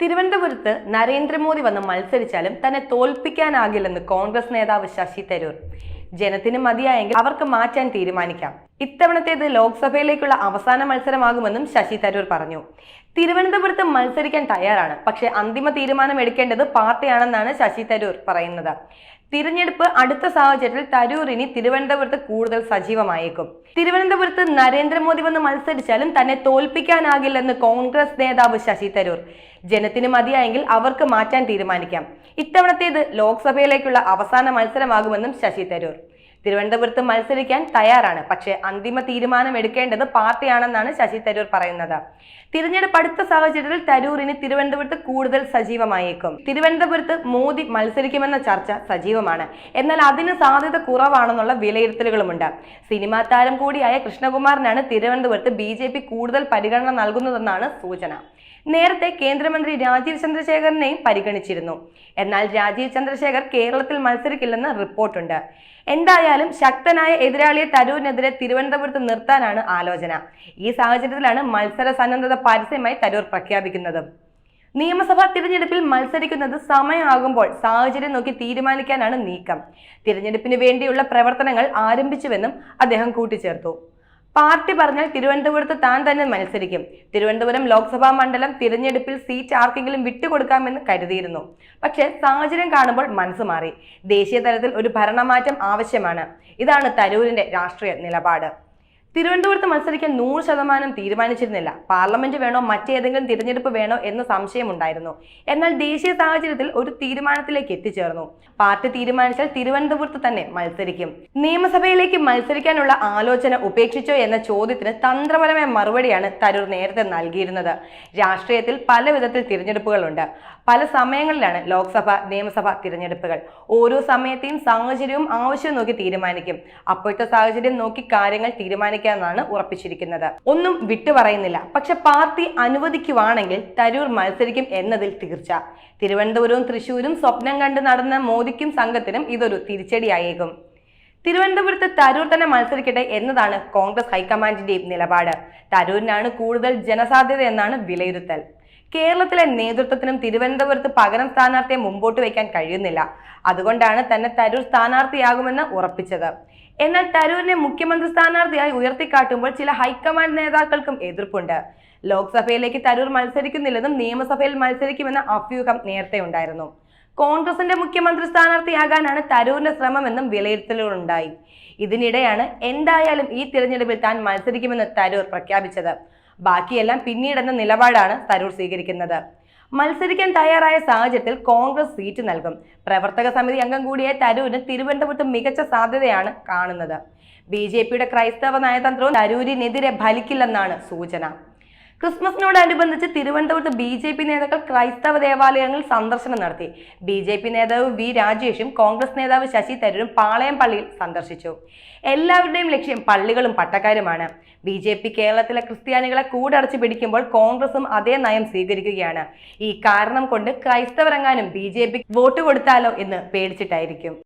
തിരുവനന്തപുരത്ത് നരേന്ദ്രമോദി വന്ന് മത്സരിച്ചാലും തന്നെ തോൽപ്പിക്കാനാകില്ലെന്ന് കോൺഗ്രസ് നേതാവ് ശശി തരൂർ. ജനത്തിന് മതിയായെങ്കിൽ അവർക്ക് മാറ്റാൻ തീരുമാനിക്കാം. ഇത്തവണത്തേത് ലോക്സഭയിലേക്കുള്ള അവസാന മത്സരമാകുമെന്നും ശശി തരൂർ പറഞ്ഞു. തിരുവനന്തപുരത്ത് മത്സരിക്കാൻ തയ്യാറാണ്. പക്ഷെ അന്തിമ തീരുമാനം എടുക്കേണ്ടത് പാർട്ടിയാണെന്നാണ് ശശി തരൂർ പറയുന്നത്. തിരഞ്ഞെടുപ്പ് അടുത്ത സാഹചര്യത്തിൽ തരൂർ ഇനി തിരുവനന്തപുരത്ത് കൂടുതൽ സജീവമായേക്കും. തിരുവനന്തപുരത്ത് നരേന്ദ്രമോദി വന്ന് മത്സരിച്ചാലും തന്നെ തോൽപ്പിക്കാനാകില്ലെന്ന് കോൺഗ്രസ് നേതാവ് ശശി തരൂർ. ജനത്തിന് മതിയായെങ്കിൽ അവർക്ക് മാറ്റാൻ തീരുമാനിക്കാം. ഇത്തവണത്തേത് ലോക്സഭയിലേക്കുള്ള അവസാന മത്സരമാകുമെന്നും ശശി തരൂർ. തിരുവനന്തപുരത്ത് മത്സരിക്കാൻ തയ്യാറാണ്. പക്ഷേ അന്തിമ തീരുമാനം എടുക്കേണ്ടത് പാർട്ടിയാണെന്നാണ് ശശി തരൂർ പറയുന്നത്. തിരഞ്ഞെടുപ്പ് അടുത്ത സാഹചര്യത്തിൽ തരൂരിന് തിരുവനന്തപുരത്ത് കൂടുതൽ സജീവമായേക്കും. തിരുവനന്തപുരത്ത് മോദി മത്സരിക്കുമെന്ന ചർച്ച സജീവമാണ്. എന്നാൽ അതിന് സാധ്യത കുറവാണെന്നുള്ള വിലയിരുത്തലുകളുമുണ്ട്. സിനിമാ താരം കൂടിയായ കൃഷ്ണകുമാറിനാണ് തിരുവനന്തപുരത്ത് ബി കൂടുതൽ പരിഗണന നൽകുന്നതെന്നാണ് സൂചന. നേരത്തെ കേന്ദ്രമന്ത്രി രാജീവ് ചന്ദ്രശേഖരനെയും പരിഗണിച്ചിരുന്നു. എന്നാൽ രാജീവ് ചന്ദ്രശേഖർ കേരളത്തിൽ മത്സരിക്കില്ലെന്ന് റിപ്പോർട്ടുണ്ട്. എന്തായാലും ശക്തനായ എതിരാളിയെ തരൂരിനെതിരെ തിരുവനന്തപുരത്ത് നിർത്താനാണ് ആലോചന. ഈ സാഹചര്യത്തിലാണ് മത്സര സന്നദ്ധത പരസ്യമായി തരൂർ പ്രഖ്യാപിക്കുന്നത്. നിയമസഭാ തിരഞ്ഞെടുപ്പിൽ മത്സരിക്കുന്നത് സമയമാകുമ്പോൾ സാഹചര്യം നോക്കി തീരുമാനിക്കാനാണ് നീക്കം. തിരഞ്ഞെടുപ്പിന് വേണ്ടിയുള്ള പ്രവർത്തനങ്ങൾ ആരംഭിച്ചുവെന്നും അദ്ദേഹം കൂട്ടിച്ചേർത്തു. പാർട്ടി പറഞ്ഞാൽ തിരുവനന്തപുരത്ത് താൻ തന്നെ മത്സരിക്കും. തിരുവനന്തപുരം ലോക്സഭാ മണ്ഡലം തിരഞ്ഞെടുപ്പിൽ സീറ്റ് ആർക്കെങ്കിലും വിട്ടുകൊടുക്കാമെന്ന് കരുതിയിരുന്നു. പക്ഷെ സാഹചര്യം കാണുമ്പോൾ മനസ്സ് മാറി. ദേശീയ തലത്തിൽ ഒരു ഭരണമാറ്റം ആവശ്യമാണ്. ഇതാണ് തരൂരിന്റെ രാഷ്ട്രീയ നിലപാട്. തിരുവനന്തപുരത്ത് മത്സരിക്കാൻ നൂറ് ശതമാനം തീരുമാനിച്ചിരുന്നില്ല. പാർലമെന്റ് വേണോ മറ്റേതെങ്കിലും തിരഞ്ഞെടുപ്പ് വേണോ എന്ന സംശയമുണ്ടായിരുന്നു. എന്നാൽ ദേശീയ സാഹചര്യത്തിൽ ഒരു തീരുമാനത്തിലേക്ക് എത്തിച്ചേർന്നു. പാർട്ടി തീരുമാനിച്ചാൽ തിരുവനന്തപുരത്ത് തന്നെ മത്സരിക്കും. നിയമസഭയിലേക്ക് മത്സരിക്കാനുള്ള ആലോചന ഉപേക്ഷിച്ചോ എന്ന ചോദ്യത്തിന് തന്ത്രപരമായ മറുപടിയാണ് തരൂർ നേരത്തെ നൽകിയിരുന്നത്. രാഷ്ട്രീയത്തിൽ പല വിധത്തിൽ തിരഞ്ഞെടുപ്പുകളുണ്ട്. പല സമയങ്ങളിലാണ് ലോക്സഭ നിയമസഭ തിരഞ്ഞെടുപ്പുകൾ. ഓരോ സമയത്തെയും സാഹചര്യവും ആവശ്യം നോക്കി തീരുമാനിക്കും. അപ്പോഴത്തെ സാഹചര്യം നോക്കി കാര്യങ്ങൾ തീരുമാനിക്കാമെന്നാണ് ഉറപ്പിച്ചിരിക്കുന്നത്. ഒന്നും വിട്ടുപറയുന്നില്ല പക്ഷെ പാർട്ടി അനുവദിക്കുവാണെങ്കിൽ തരൂർ മത്സരിക്കും എന്നതിൽ തീർച്ച. തിരുവനന്തപുരവും തൃശൂരും സ്വപ്നം കണ്ട് നടന്ന മോദിക്കും സംഘത്തിനും ഇതൊരു തിരിച്ചടിയായേക്കും. തിരുവനന്തപുരത്ത് തരൂർ തന്നെ മത്സരിക്കട്ടെ എന്നതാണ് കോൺഗ്രസ് ഹൈക്കമാൻഡിന്റെയും നിലപാട്. തരൂരിനാണ് കൂടുതൽ ജനസാധ്യത എന്നാണ് വിലയിരുത്തൽ. കേരളത്തിലെ നേതൃത്വത്തിനും തിരുവനന്തപുരത്ത് പകരം സ്ഥാനാർത്ഥിയെ മുമ്പോട്ട് വയ്ക്കാൻ കഴിയുന്നില്ല. അതുകൊണ്ടാണ് തന്നെ തരൂർ സ്ഥാനാർത്ഥിയാകുമെന്ന് ഉറപ്പിച്ചത്. എന്നാൽ തരൂരിനെ മുഖ്യമന്ത്രി സ്ഥാനാർത്ഥിയായി ഉയർത്തിക്കാട്ടുമ്പോൾ ചില ഹൈക്കമാൻഡ് നേതാക്കൾക്കും എതിർപ്പുണ്ട്. ലോക്സഭയിലേക്ക് തരൂർ മത്സരിക്കുന്നില്ലെന്നും നിയമസഭയിൽ മത്സരിക്കുമെന്ന അഭ്യൂഹം നേരത്തെ ഉണ്ടായിരുന്നു. കോൺഗ്രസിന്റെ മുഖ്യമന്ത്രി സ്ഥാനാർത്ഥിയാകാനാണ് തരൂരിന്റെ ശ്രമമെന്നും വിലയിരുത്തലുകളുണ്ടായി. ഇതിനിടെയാണ് എന്തായാലും ഈ തിരഞ്ഞെടുപ്പിൽ താൻ മത്സരിക്കുമെന്ന് തരൂർ പ്രഖ്യാപിച്ചത്. ബാക്കിയെല്ലാം പിന്നീടെന്ന നിലപാടാണ് തരൂർ സ്വീകരിക്കുന്നത്. മത്സരിക്കാൻ തയ്യാറായ സാഹചര്യത്തിൽ കോൺഗ്രസ് സീറ്റ് നൽകും. പ്രവർത്തക സമിതി അംഗം കൂടിയായ തരൂരിന് തിരുവനന്തപുരത്ത് മികച്ച സാധ്യതയാണ് കാണുന്നത്. ബി ജെ പിയുടെ ക്രൈസ്തവ നയതന്ത്രവും തരൂരിനെതിരെ ഫലിക്കില്ലെന്നാണ് സൂചന. ക്രിസ്മസിനോടനുബന്ധിച്ച് തിരുവനന്തപുരത്ത് ബി ജെ പി നേതാക്കൾ ക്രൈസ്തവ ദേവാലയങ്ങളിൽ സന്ദർശനം നടത്തി. ബി ജെ പി നേതാവ് വി രാജേഷും കോൺഗ്രസ് നേതാവ് ശശി തരൂരും പാളയം പള്ളിയിൽ സന്ദർശിച്ചു. എല്ലാവരുടെയും ലക്ഷ്യം പള്ളികളും പട്ടക്കാരുമാണ്. ബി ജെ പി കേരളത്തിലെ ക്രിസ്ത്യാനികളെ കൂടടച്ചു പിടിക്കുമ്പോൾ കോൺഗ്രസും അതേ നയം സ്വീകരിക്കുകയാണ്. ഈ കാരണം കൊണ്ട് ക്രൈസ്തവരങ്ങാനും ബി ജെ പി വോട്ട് കൊടുത്താലോ എന്ന് പേടിച്ചിട്ടായിരിക്കും.